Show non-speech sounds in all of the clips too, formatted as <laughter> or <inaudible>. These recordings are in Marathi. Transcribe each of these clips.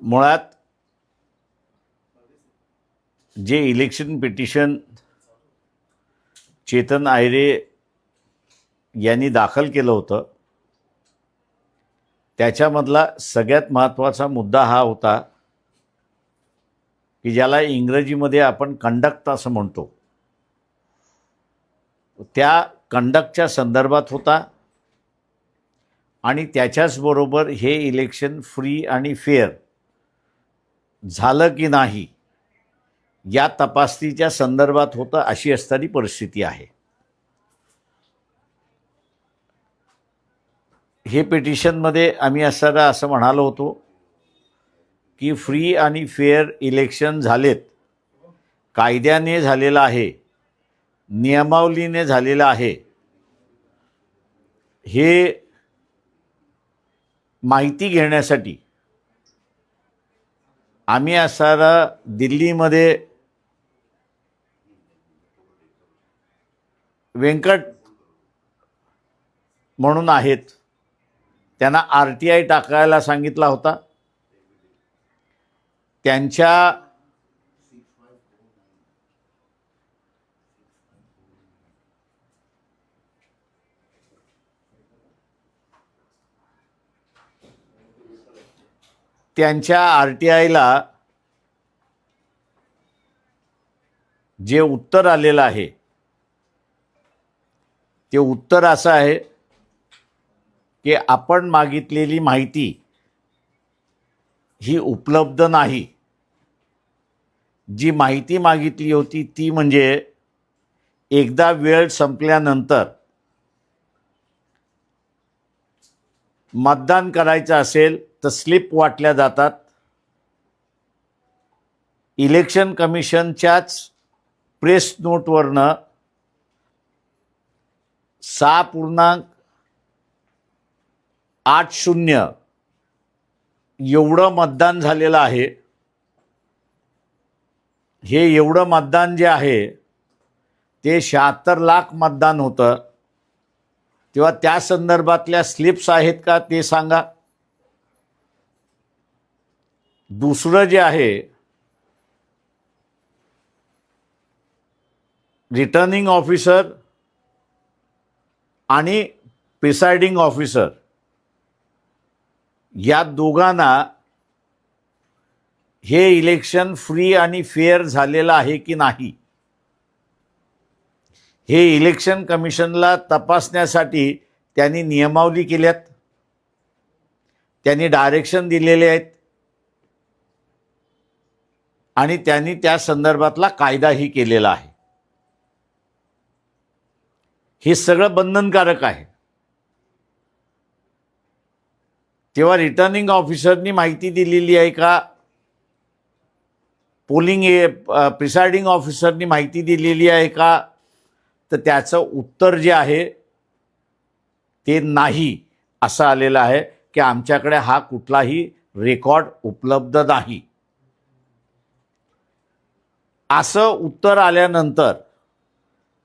मुळात जे इलेक्शन पिटिशन चेतन आयरे यांनी दाखल केलं होतं त्याच्यामधला सगळ्यात महत्त्वाचा मुद्दा हा होता की ज्याला इंग्रजीमध्ये आपण कंडक्ट असं म्हणतो. त्या कंडक्टच्या संदर्भात होता आणि त्याच्याचबरोबर हे इलेक्शन फ्री आणि फेअर झालं की नाही या तपासणीच्या संदर्भात होतं अशी असणारी परिस्थिती आहे. हे पिटिशनमध्ये आम्ही असताना असं म्हणालो होतो की फ्री आणि फेअर इलेक्शन झालेत कायद्याने झालेलं आहे नियमावलीने झालेलं आहे. हे माहिती घेण्यासाठी आम्ही असताना दिल्लीमध्ये व्यंकट म्हणून आहेत. त्यांना आर टी आय टाकायला सांगितला होता. त्यांच्या त्यांच्या आर टी आयला जे उत्तर आलेलं आहे ते उत्तर असं आहे की आपण मागितलेली माहिती ही उपलब्ध नाही. जी माहिती मागितली होती ती म्हणजे एकदा वेळ संपल्यानंतर मतदान करायचं असेल तर स्लिप वाटल्या जातात. इलेक्शन कमिशनच्याच प्रेस नोटवरनं सहा पूर्णांक आठ शून्य एवढं मतदान झालेलं आहे. हे एवढं मतदान जे आहे ते शहात्तर लाख मतदान होतं. तेव्हा त्या संदर्भातल्या स्लिप्स आहेत का ते सांगा. दुसरं जे आहे रिटर्निंग ऑफिसर आणि प्रिसाइडिंग ऑफिसर या दोघांना हे इलेक्शन फ्री आणि फेअर झालेलं आहे की नाही? हे इलेक्शन कमिशनला तपासण्यासाठी त्यांनी नियमावली केल्यात. त्यांनी डायरेक्शन दिलेले आहेत. आणि त्यांनी त्या संदर्भातला कायदाही केलेला आहे. हे सगळं बंधनकारक आहे. तेव्हा रिटर्निंग ऑफिसरनी माहिती दिलेली आहे का? पोलिंग ए प्रिसाइडिंग ऑफिसरनी माहिती दिलेली आहे का? तर त्याचं उत्तर जे आहे ते नाही असं आलेलं आहे की आमच्याकडे हा कुठलाही रेकॉर्ड उपलब्ध नाही. असं उत्तर आल्यानंतर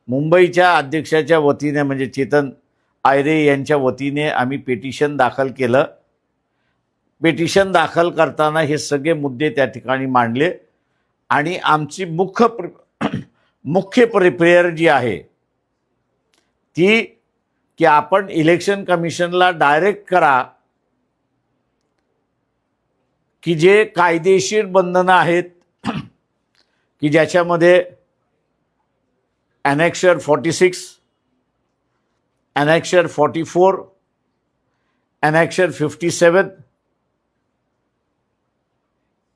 मुंबईच्या अध्यक्षाच्या वतीने म्हणजे चेतन आयरे यांच्या वतीने आम्ही पेटिशन दाखल केलं. पेटिशन दाखल करताना हे सगळे मुद्दे त्या ठिकाणी मांडले. आणि आमची मुख्य प्र <clears throat> मुख्य प्रिपेअर जी आहे ती की आपण इलेक्शन कमिशनला डायरेक्ट करा की जे कायदेशीर बंधनं आहेत की ज्याच्यामध्ये annexure forty six annexure forty four annexure fifty seven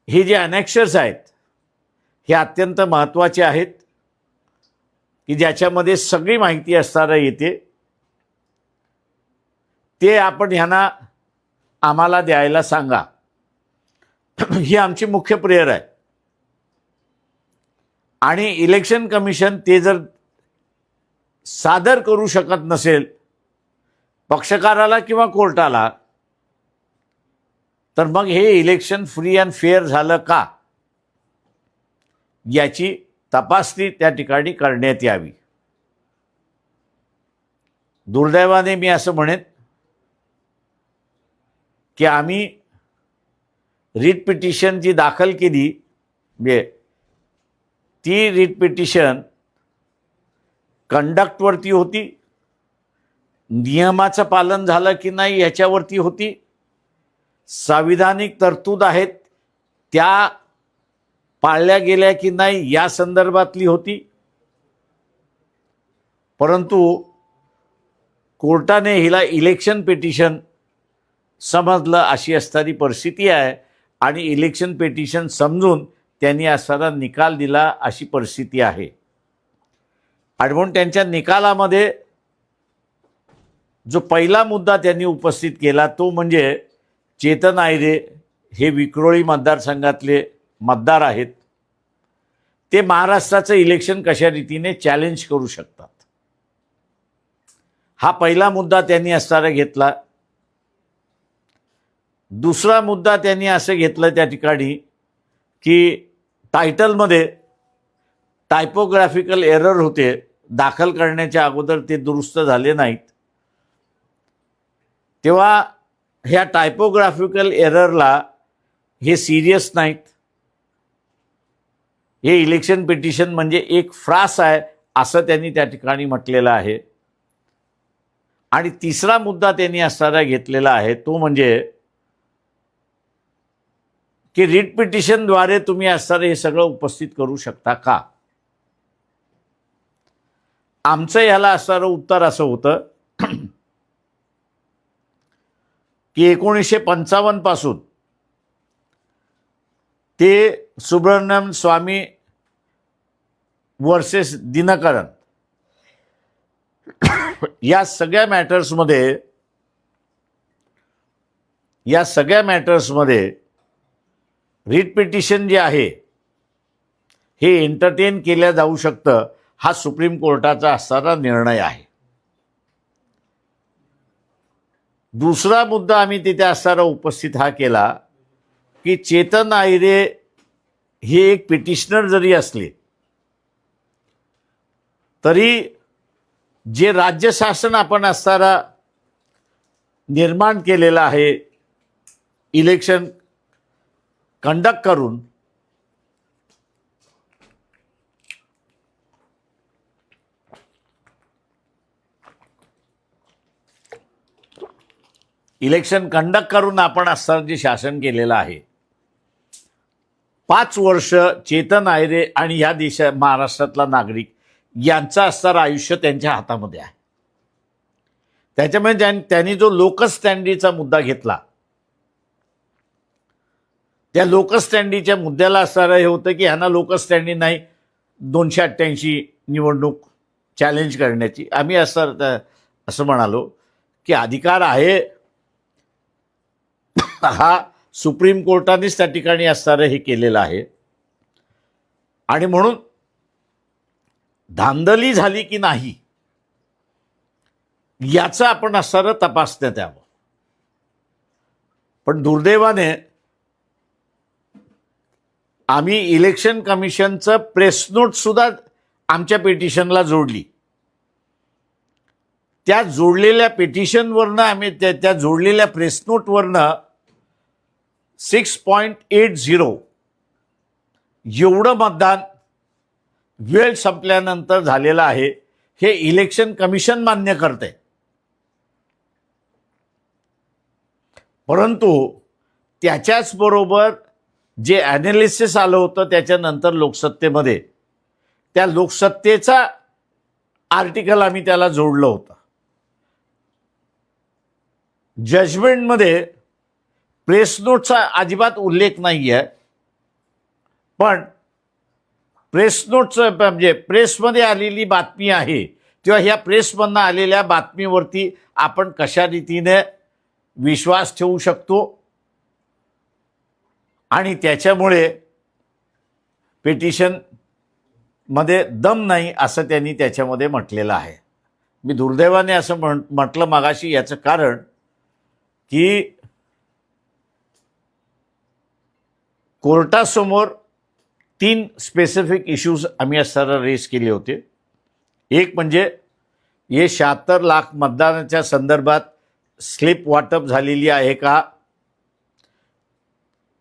हे जे ॲनेक्शर्स आहेत हे अत्यंत महत्त्वाचे आहेत की ज्याच्यामध्ये सगळी माहिती असताना येते ते आपण ह्यांना आम्हाला द्यायला सांगा. <clears throat> ही आमची मुख्य प्रेयर आहे. आणि इलेक्शन कमिशन ते जर सादर करू शकत नसेल पक्षकाराला किंवा कोर्टाला तर मग हे इलेक्शन फ्री अँड फेअर झालं का? याची तपासणी त्या ठिकाणी करण्यात यावी. दुर्दैवाने मी असं म्हणेन की आम्ही रिट पिटिशन जी दाखल केली म्हणजे ती रिट पिटिशन कंडक्टवरती होती. नियमाचं पालन झालं की नाही याच्यावरती होती. संविधानिक तरतूद आहेत त्या पाळल्या गेल्या की नाही या संदर्भातली होती. परंतु कोर्टाने हिला इलेक्शन पिटिशन समजलं अशी असणारी परिस्थिती आहे आणि इलेक्शन पिटिशन समजून त्यांनी असताना निकाल दिला अशी परिस्थिती आहे. आणि म्हणून त्यांच्या निकालामध्ये जो पहिला मुद्दा त्यांनी उपस्थित केला तो म्हणजे चेतन आयरे हे विक्रोळी मतदारसंघातले मतदार आहेत. ते महाराष्ट्राचं इलेक्शन कशा रीतीने चॅलेंज करू शकतात? हा पहिला मुद्दा त्यांनी असणारा घेतला. दुसरा मुद्दा त्यांनी असं घेतलं त्या ठिकाणी की टायटलमध्ये टायपोग्राफिकल एरर होते. दाखल करण्याच्या अगोदर ते दुरुस्त झाले नाहीत. तेव्हा ह्या टायपोग्राफिकल एररला हे सिरियस नाहीत. हे इलेक्शन पिटिशन म्हणजे एक फ्रास आहे असं त्यांनी त्या ठिकाणी म्हटलेलं आहे. आणि तिसरा मुद्दा त्यांनी असणारा घेतलेला आहे तो म्हणजे की रिट पिटिशनद्वारे तुम्ही असणारं हे सगळं उपस्थित करू शकता का? आमचं ह्याला असणारं उत्तर असं होतं <clears throat> की एकोणीसशे पंचावन्नपासून ते सुब्रमण्यम स्वामी वर्सेस दिनकरन <clears throat> या सगळ्या मॅटर्समध्ये या सगळ्या मॅटर्समध्ये रिट पिटिशन जे आहे हे एंटरटेन केल्या जाऊ शकतं हा सुप्रीम कोर्टाचा असणारा निर्णय आहे. दुसरा मुद्दा आम्ही तिथे असणारा उपस्थित हा केला की चेतन आयरे हे एक पिटिशनर जरी असले तरी जे राज्य शासन आपण असताना निर्माण केलेलं आहे इलेक्शन कंडक्ट करून इलेक्शन कंडक्ट करून आपण असताना जे शासन केलेलं आहे. पाच वर्ष चेतन आयरे आणि ह्या देशा महाराष्ट्रातला नागरिक यांचं असणारं आयुष्य त्यांच्या हातामध्ये आहे. त्याच्यामुळे त्यांनी जो लोकस्टँडीचा मुद्दा घेतला त्या लोकस्टँडीच्या मुद्द्याला असणारं हे होतं की ह्यांना लोकस्टँडी नाही दोनशे अठ्ठ्याऐंशी निवडणूक चॅलेंज करण्याची. आम्ही असं असं म्हणालो की अधिकार आहे. हा सुप्रीम कोर्टानेच त्या ठिकाणी असणारं हे केलेलं आहे. आणि म्हणून धांदली झाली की नाही याचं आपण असणारं तपासण्यात यावं पण दुर्दैवाने आम्ही इलेक्शन कमिशनचं प्रेस नोट सुद्धा आमच्या पिटिशनला जोडली. त्या जोडलेल्या पिटिशनवरनं आम्ही त्या त्या जोडलेल्या प्रेस नोटवरनं सिक्स पॉईंट एट झिरो एवढं मतदान वेळ संपल्यानंतर झालेलं आहे. हे इलेक्शन कमिशन मान्य करते परंतु त्याच्याच बरोबर जे ॲनालिसिस आलं होतं त्याच्यानंतर लोकसत्तेमध्ये. त्या लोकसत्तेचा आर्टिकल आम्ही त्याला जोडलं होतं. जजमेंटमध्ये प्रेस नोटचा अजिबात उल्लेख नाही आहे पण प्रेस नोटचं म्हणजे प्रेसमध्ये आलेली बातमी आहे किंवा ह्या प्रेसमधनं आलेल्या बातमीवरती आपण कशा रीतीने विश्वास ठेवू शकतो? आणि त्याच्यामुळे पिटिशनमध्ये दम नाही असं त्यांनी त्याच्यामध्ये म्हटलेलं आहे. मी दुर्दैवाने असं म्हण म्हटलं मागाशी याचं कारण की कोर्टासमोर तीन स्पेसिफिक इश्यूज आम्ही असताना रेस केले होते. एक म्हणजे हे शहात्तर लाख मतदानाच्या संदर्भात स्लिप वाटप झालेली आहे का?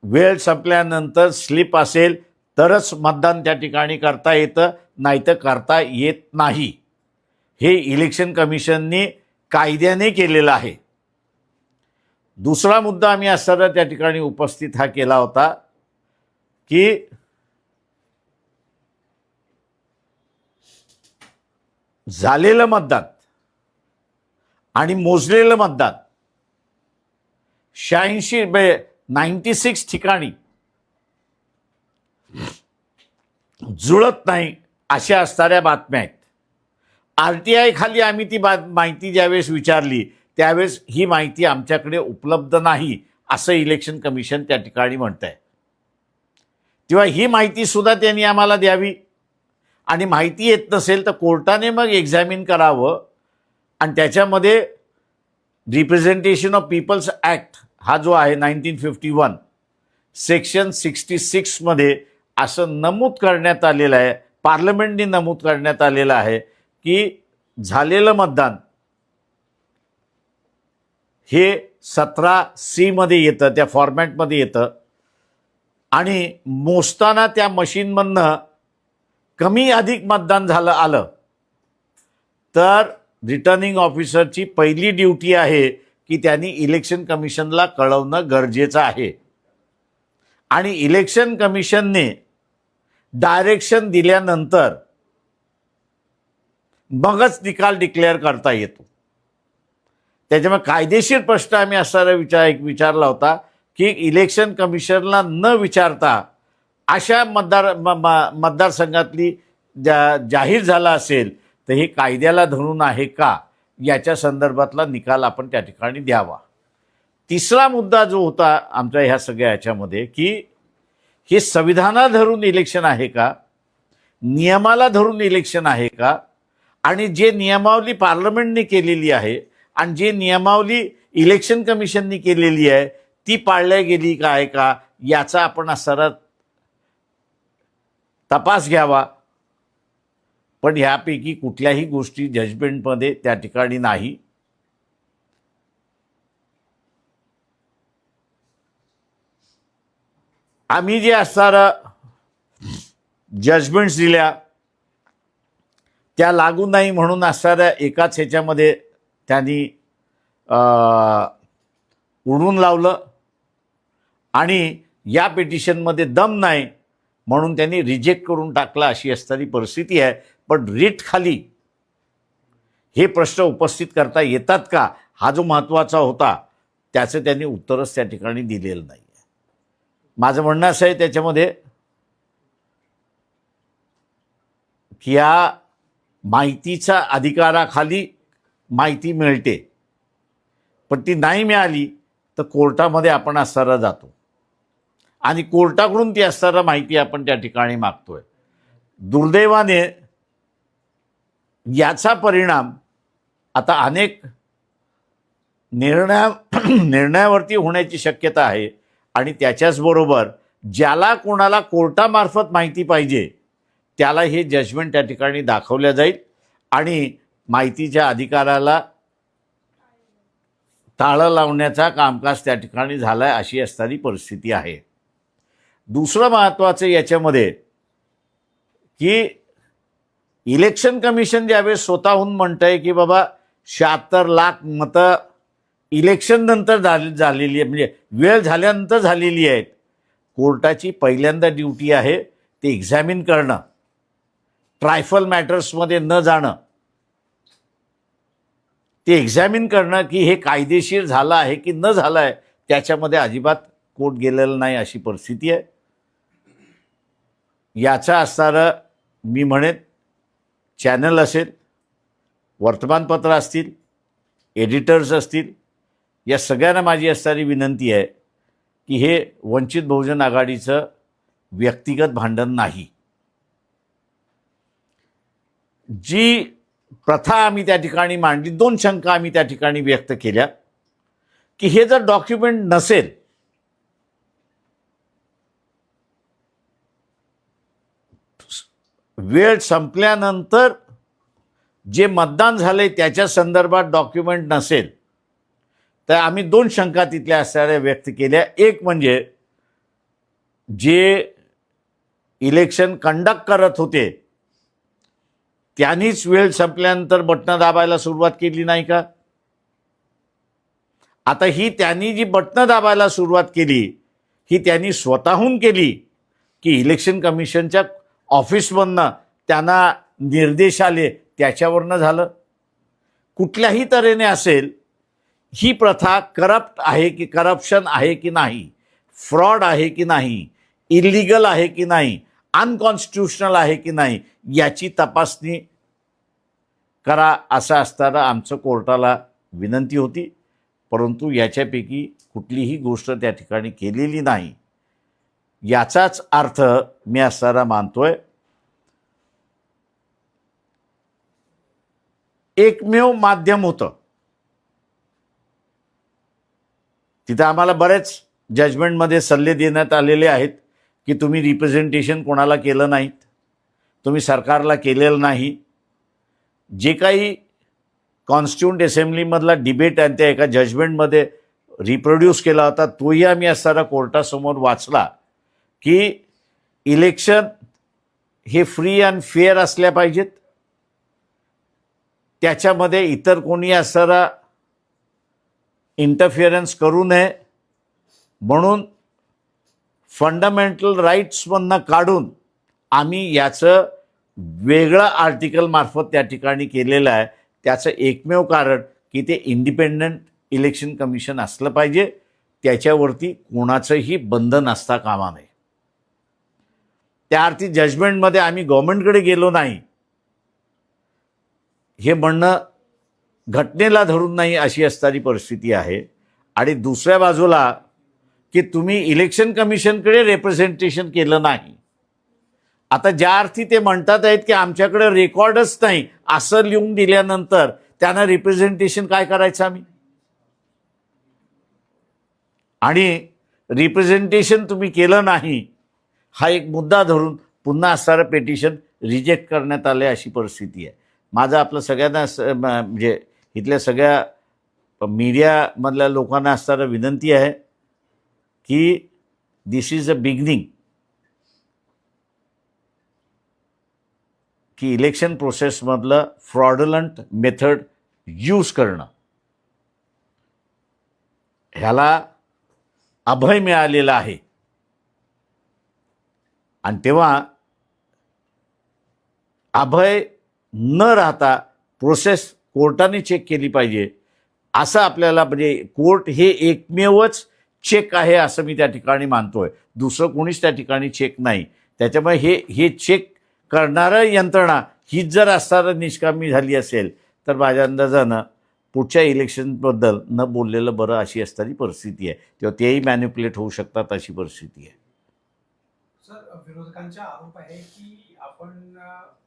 वेळ संपल्यानंतर स्लिप असेल तरच मतदान त्या ठिकाणी करता येतं नाही तर करता येत नाही. हे इलेक्शन कमिशनने कायद्याने केलेलं आहे. दुसरा मुद्दा आम्ही असताना त्या ठिकाणी उपस्थित हा केला होता की झालेलं मतदान आणि मोजलेलं मतदान शहाऐंशी म्हणजे नाईन्टी सिक्स ठिकाणी. जुळत नाही अशा असणाऱ्या बातम्या आहेत. आर टी आय खाली आम्ही ती बा माहिती ज्यावेळेस विचारली त्यावेळेस ही माहिती आमच्याकडे उपलब्ध नाही असं इलेक्शन कमिशन त्या ठिकाणी म्हणत आहे तेव्हा ही माहितीसुद्धा त्यांनी आम्हाला द्यावी. आणि माहिती येत नसेल तर कोर्टाने मग एक्झामिन करावं. आणि त्याच्यामध्ये रिप्रेझेंटेशन ऑफ पीपल्स ॲक्ट हा जो आहे nineteen fifty one section sixty सिक्समध्ये असं नमूद करण्यात आलेलं आहे पार्लमेंटने नमूद करण्यात आलेलं आहे की झालेलं मतदान हे सतरा सीमध्ये येतं त्या फॉर्मॅटमध्ये येतं. आणि मोजताना त्या मशीनमधनं कमी अधिक मतदान झालं आलं. तर रिटर्निंग ऑफिसरची पहिली ड्युटी आहे की त्यांनी इलेक्शन कमिशनला कळवणं गरजेचं आहे. आणि इलेक्शन कमिशनने डायरेक्शन दिल्यानंतर मगच निकाल डिक्लेअर करता येतो. त्याच्यामुळे कायदेशीर प्रश्न आम्ही असा विचार एक विचारला होता की इलेक्शन कमिशनला न विचारता अशा मतदार म- मतदारसंघातली जा जाहीर झाला असेल तर हे कायद्याला धरून आहे का? याच्या संदर्भातला निकाल आपण त्या ठिकाणी द्यावा. तिसरा मुद्दा जो होता आमच्या ह्या सगळ्या याच्यामध्ये की हे संविधाना धरून इलेक्शन आहे का? नियमाला धरून इलेक्शन आहे का? आणि जे नियमावली पार्लमेंटने केलेली आहे आणि जे नियमावली इलेक्शन कमिशननी केलेली आहे ती पाळल्या गेली का आहे का? याचा आपण सरळ तपास घ्यावा. पण ह्यापैकी कुठल्याही गोष्टी जजमेंटमध्ये त्या ठिकाणी नाही. आम्ही जे असणारं जजमेंट्स दिल्या त्या लागू नाही म्हणून असणाऱ्या एकाच ह्याच्यामध्ये त्यांनी उडून लावलं आणि या पिटिशनमध्ये दम नाही म्हणून त्यांनी रिजेक्ट करून टाकला अशी असणारी परिस्थिती आहे. पण रीट खाली हे प्रश्न उपस्थित करता येतात का? हा जो महत्त्वाचा होता त्याचं त्यांनी उत्तरच त्या ठिकाणी दिलेलं नाही आहे माझं म्हणणं असं आहे त्याच्यामध्ये की या माहितीच्या अधिकाराखाली माहिती मिळते पण ती नाही मिळाली तर कोर्टामध्ये आपण असताना जातो. आणि कोर्टाकडून ती असताना माहिती आपण त्या ठिकाणी मागतोय. दुर्दैवाने याचा परिणाम आता अनेक निर्णया <clears throat> निर्णयावरती होण्याची शक्यता आहे. आणि त्याच्याचबरोबर ज्याला कोणाला कोर्टामार्फत माहिती पाहिजे त्याला हे जजमेंट त्या ठिकाणी दाखवल्या जाईल. आणि माहितीच्या अधिकाराला टाळं लावण्याचा कामकाज त्या ठिकाणी झाला आहे अशी असणारी परिस्थिती आहे. दुसरं महत्त्वाचं याच्यामध्ये की इलेक्शन कमिशन ज्यावेळेस स्वतःहून म्हणतंय की बाबा शहात्तर लाख मतं इलेक्शन नंतर झाली झालेली आहे म्हणजे वेळ झाल्यानंतर झालेली आहेत. कोर्टाची पहिल्यांदा ड्युटी आहे ते एक्झॅमिन करणं. ट्रायफल मॅटर्समध्ये न जाणं. ते एक्झॅमिन करणं की हे कायदेशीर झालं आहे की न झालं आहे त्याच्यामध्ये अजिबात कोर्ट गेलेलं नाही अशी परिस्थिती आहे. याचा असणारं मी म्हणेन चॅनल असेल वर्तमानपत्र असतील एडिटर्स असतील या सगळ्यांना माझी असणारी विनंती आहे की हे वंचित बहुजन आघाडीचं व्यक्तिगत भांडण नाही. जी प्रथा आम्ही त्या ठिकाणी मांडली दोन शंका आम्ही त्या ठिकाणी व्यक्त केल्या की हे जर डॉक्युमेंट नसेल वेळ संपल्यानंतर जे मतदान झाले त्याच्या संदर्भात डॉक्युमेंट नसेल तर आम्ही दोन शंका तिथल्या असणाऱ्या व्यक्त केल्या. एक म्हणजे जे इलेक्शन कंडक्ट करत होते त्यांनीच वेळ संपल्यानंतर बटणं दाबायला सुरुवात केली नाही का? आता ही त्यांनी जी बटणं दाबायला सुरुवात केली ही त्यांनी स्वतःहून केली की इलेक्शन कमिशनच्या ऑफिसमधनं त्यांना निर्देश आले त्याच्यावरनं झालं. कुठल्याही तऱ्हेने असेल ही प्रथा करप्ट आहे की करप्शन आहे की नाही फ्रॉड आहे की नाही इलिगल आहे की नाही अनकॉन्स्टिट्युशनल आहे की नाही याची तपासणी करा असं असताना आमचं कोर्टाला विनंती होती. परंतु याच्यापैकी कुठलीही गोष्ट त्या ठिकाणी केलेली नाही. याचाच अर्थ मी असताना मानतोय एकमेव माध्यम होतं. तिथं आम्हाला बरेच जजमेंटमध्ये सल्ले देण्यात आलेले आहेत की तुम्ही रिप्रेझेंटेशन कोणाला केलं नाहीत तुम्ही सरकारला केलेलं नाही. जे काही कॉन्स्टिट्युंट असेंब्लीमधला डिबेट आणि त्या एका जजमेंटमध्ये रिप्रोड्यूस केला होता तोही आम्ही असताना कोर्टासमोर वाचला. की इलेक्शन हे फ्री अँड फेअर असल्या पाहिजेत. त्याच्यामध्ये इतर कोणी असणारा इंटरफिअरन्स करू नये. म्हणून फंडामेंटल राईट्समधनं काढून आम्ही याचं वेगळं आर्टिकल मार्फत त्या ठिकाणी केलेलं आहे. त्याचं एकमेव कारण की ते इंडिपेंडंट इलेक्शन कमिशन असलं पाहिजे. त्याच्यावरती कोणाचंही बंधन असता कामा नये. त्या अर्थी जजमेंटमध्ये आम्ही गव्हर्मेंटकडे गेलो नाही. हे म्हणणं घटनेला धरून नाही अशी असणारी परिस्थिती आहे. आणि दुसऱ्या बाजूला की तुम्ही इलेक्शन कमिशनकडे रिप्रेझेंटेशन केलं नाही. आता ज्या अर्थी ते म्हणतात आहेत की आमच्याकडे रेकॉर्डच नाही असं लिहून दिल्यानंतर त्यांना रिप्रेझेंटेशन काय करायचं आम्ही? आणि रिप्रेझेंटेशन तुम्ही केलं नाही हा एक मुद्दा धरून पुन्हा असणारं पेटिशन रिजेक्ट करण्यात आलं अशी परिस्थिती आहे. माझं आपलं सगळ्यांना म्हणजे इथल्या सगळ्या मीडियामधल्या लोकांना असणारं विनंती आहे की दिस इज अ बिगनिंग की इलेक्शन प्रोसेसमधलं फ्रॉडलंट मेथड यूज करणं. ह्याला अभय मिळालेला आहे. आणि तेव्हा अभय न राहता प्रोसेस कोर्टाने चेक केली पाहिजे. असं आपल्याला म्हणजे कोर्ट हे एकमेवच चेक आहे असं मी त्या ठिकाणी मानतोय. दुसरं कोणीच त्या ठिकाणी चेक नाही. त्याच्यामुळे हे हे चेक करणारं यंत्रणा हीच जर असताना निष्कामी झाली असेल तर माझ्या अंदाजानं पुढच्या इलेक्शनबद्दल न बोललेलं बरं अशी असणारी परिस्थिती आहे. तेव्हा तेही मॅन्युप्युलेट होऊ शकतात अशी परिस्थिती आहे. सर विरोधकांचा आरोप आहे की आपण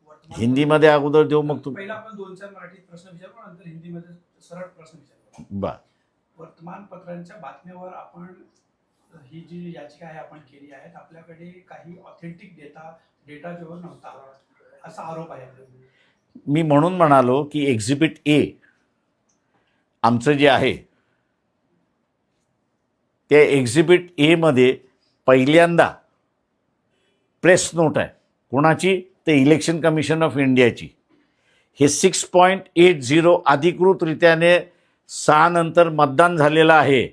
वर्तमान हिंदीमध्ये अगोदर देऊ मग तू पहिला आपण दोन चार मराठीत प्रश्न विचारू नंतर हिंदीमध्ये सरळ प्रश्न विचारू. बर. वर्तमानपत्रांच्या बातम्यावर आपण ही जी याचिका आहे आपण केली आहे आपल्याकडे काही ऑथेंटिक डेटा डेटा जो नव्हता असा आरोप आहे. मी म्हणून म्हणालो की एक्झिबिट ए आमचं जे आहे त्या एक्झिबिट एमध्ये पहिल्यांदा प्रेस नोट आहे. कोणाची? ते इलेक्शन कमिशन ऑफ इंडियाची. हे सिक्स पॉईंट एट झिरो अधिकृतरित्याने सहानंतर मतदान झालेलं आहे.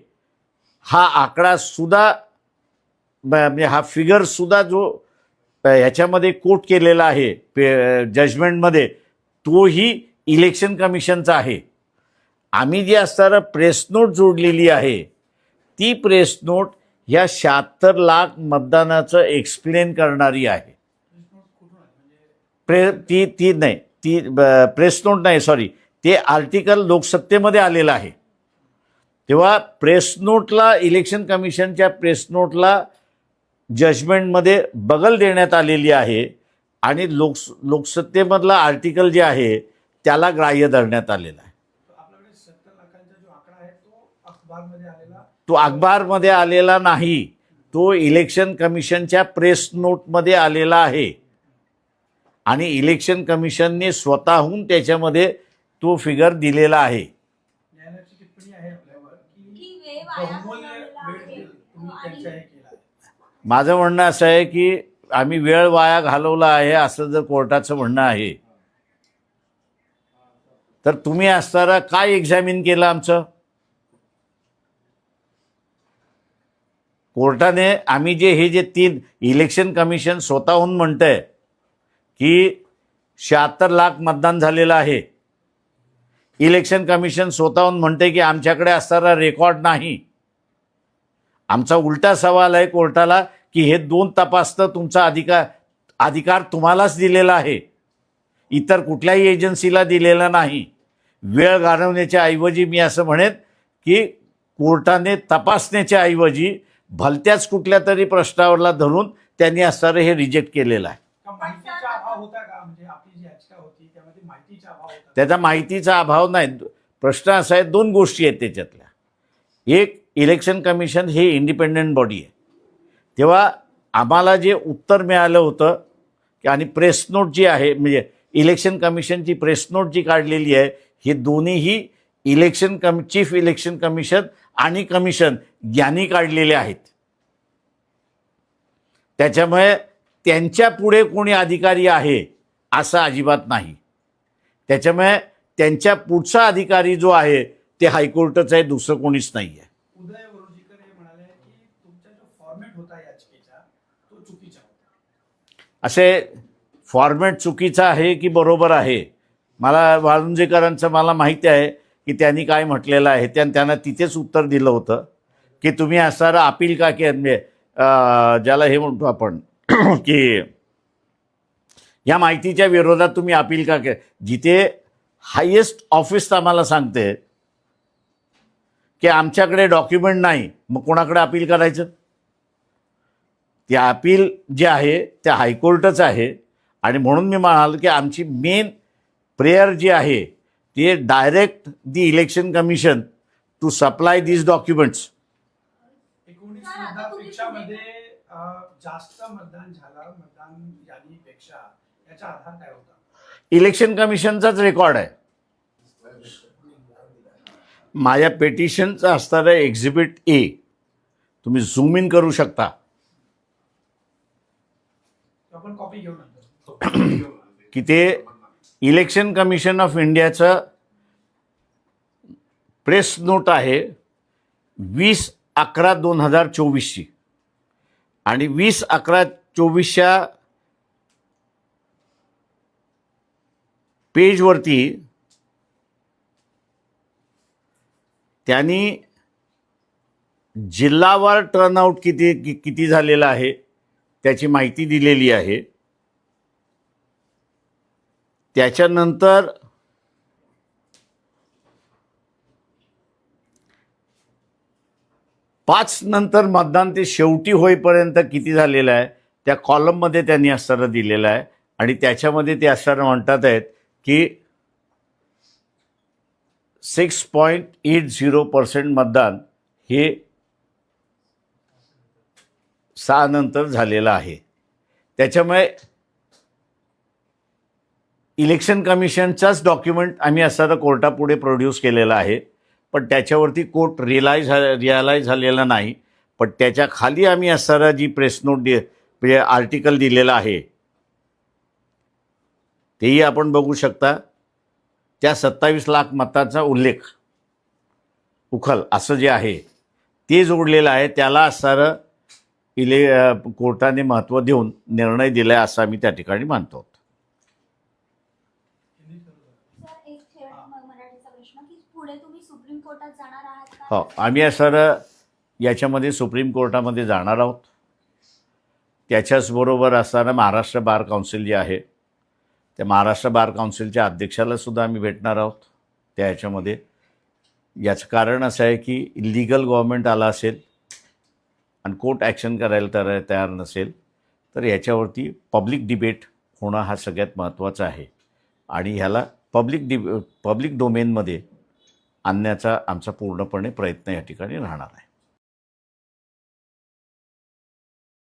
हा आकडासुद्धा म्हणजे हा फिगरसुद्धा जो ह्याच्यामध्ये कोट केलेला आहे पे जजमेंटमध्ये तोही इलेक्शन कमिशनचा आहे. आम्ही जी असणारं प्रेस नोट जोडलेली आहे ती प्रेस या शहात्तर लाख मतदानाचं एक्सप्लेन करणारी आहे. प्रे ती ती नाही ती प्रेस नोट नाही सॉरी ते आर्टिकल लोकसत्तेमध्ये आलेलं आहे. तेव्हा प्रेस नोटला इलेक्शन कमिशनच्या प्रेस नोटला जजमेंटमध्ये बगल देण्यात आलेली आहे आणि लोक लोकसत्तेमधला आर्टिकल जे आहे त्याला ग्राह्य धरण्यात आलेलं आहे तो आपल्याकडे सत्तर लाखांचा जो आकडा आहे तो अखबारमध्ये आलेला तो अखबारमध्ये आलेला नाही तो इलेक्शन कमिशनच्या प्रेस नोटमध्ये आलेला आहे. आणि इलेक्शन कमिशनने स्वतःहून त्याच्यामध्ये तो फिगर दिलेला आहे. हे केला आहे. माझं म्हणणं असं आहे की आम्ही वेळ वाया घालवला आहे असं जर कोर्टाचं म्हणणं आहे. तर तुम्ही असताना काय एक्झामिन केलं आमचं? कोर्टाने आम्ही जे हे जे तीन इलेक्शन कमिशन स्वतःहून म्हणतंय की शहात्तर लाख मतदान झालेलं आहे. इलेक्शन कमिशन स्वतःहून म्हणते की आमच्याकडे असणारा रेकॉर्ड नाही. आमचा उलटा सवाल आहे कोर्टाला की हे दोन तपासतं तुमचा अधिकार अधिकार तुम्हालाच दिलेला आहे. इतर कुठल्याही एजन्सीला दिलेला नाही. वेळ घालवण्याच्या ऐवजी मी असं म्हणेन की कोर्टाने तपासण्याच्या ऐवजी भलत्याच कुठल्या तरी प्रश्नावरला धरून त्यांनी असणारं हे रिजेक्ट केलेलं आहे. म्हणजे त्याचा माहितीचा अभाव नाही. प्रश्न असा आहे दोन गोष्टी आहेत त्याच्यातल्या. एक इलेक्शन कमिशन हे इंडिपेंडंट बॉडी आहे. तेव्हा आम्हाला जे उत्तर मिळालं होतं की आणि प्रेस नोट जी आहे म्हणजे इलेक्शन कमिशनची प्रेस नोट जी काढलेली आहे हे दोन्हीही election cum chief election commission आणि कमिशन यांनी काढलेले आहेत. त्याच्यामुळे त्यांच्या पुढे कोणी अधिकारी आहे असं अजिबात नाही. त्याच्यामुळे त्यांच्या पुढचा अधिकारी जो आहे ते हायकोर्टच आहे दुसरं कोणीच नाही आहे असे फॉर्मॅट चुकीचा आहे की बरोबर आहे? मला वाळुंजेकरांचं मला माहिती आहे की त्यांनी काय म्हटलेलं आहे त्या त्यांना तिथेच उत्तर दिलं होतं. की तुम्ही असणारं अपील का के म्हणजे ज्याला हे म्हणतो आपण <clears throat> की या माहितीच्या विरोधात तुम्ही अपील का के जिथे हायेस्ट ऑफिस आम्हाला सांगते की आमच्याकडे डॉक्युमेंट नाही मग कोणाकडे अपील करायचं? ते अपील जे आहे ते हायकोर्टच आहे आणि म्हणून मी म्हणाल की आमची मेन प्रेयर जी आहे ते direct the election commission to supply these documents जास्त मतदान झालं मतदान यादीपेक्षा याचा आधार काय होता? इलेक्शन कमिशनचाच रेकॉर्ड आहे. माझ्या पेटिशनचं असणारं एक्झिबिट ए तुम्ही झूम इन करू शकता. तो आपण कॉपी घेऊ नंतर. की ते इलेक्शन कमिशन ऑफ इंडियाचं प्रेस नोट आहे वीस अकरा दोन हजार चोवीसची. आणि वीस अकरा चोवीसच्या पेजवरती त्यांनी जिल्हावार टर्नआउट किती कि- किती झालेला आहे त्याची माहिती दिलेली आहे. त्याच्यानंतर पाच नंतर मतदान ते शेवटी होईपर्यंत किती झालेलं आहे त्या कॉलममध्ये त्यांनी असणारं दिलेलं आहे. आणि त्याच्यामध्ये ते असताना म्हणतात आहेत की six point eight zero percent मतदान हे सहा नंतर झालेलं आहे. त्याच्यामुळे इलेक्शन कमिशनचाच डॉक्युमेंट आम्ही असताना कोर्टापुढे प्रोड्यूस केलेला आहे. पण त्याच्यावरती कोर्ट रिलाय झा रिअलाईज झालेला नाही. पण त्याच्याखाली आम्ही असताना जी प्रेस नोट दि म्हणजे आर्टिकल दिलेलं आहे तेही आपण बघू शकता. त्या सत्तावीस लाख मताचा उल्लेख उखल असं जे आहे ते जोडलेलं आहे. त्याला असणारं इले कोर्टाने महत्त्व देऊन निर्णय दिला आहे असं आम्ही त्या ठिकाणी मानतो हिंदीत करू जरा. सर एक शेवट म- मराठीचा प्रश्न की पुढे तुम्ही सुप्रीम कोर्टात जाणार आहात का हो आम्ही सर याच्यामध्ये सुप्रीम कोर्टामध्ये जाणार आहोत. त्याच्याचबरोबर असताना महाराष्ट्र बार काउन्सिल जे आहे त्या महाराष्ट्र बार काउन्सिलच्या अध्यक्षालासुद्धा आम्ही भेटणार आहोत त्या ह्याच्यामध्ये याचं कारण असं आहे की इलिगल गव्हर्मेंट आला असेल आणि कोर्ट ॲक्शन करायला तर तयार नसेल तर याच्यावरती पब्लिक डिबेट होणं हा सगळ्यात महत्त्वाचा आहे. आणि ह्याला पब्लिक डि पब्लिक डोमेनमध्ये आणण्याचा आमचा पूर्णपणे प्रयत्न या ठिकाणी राहणार आहे.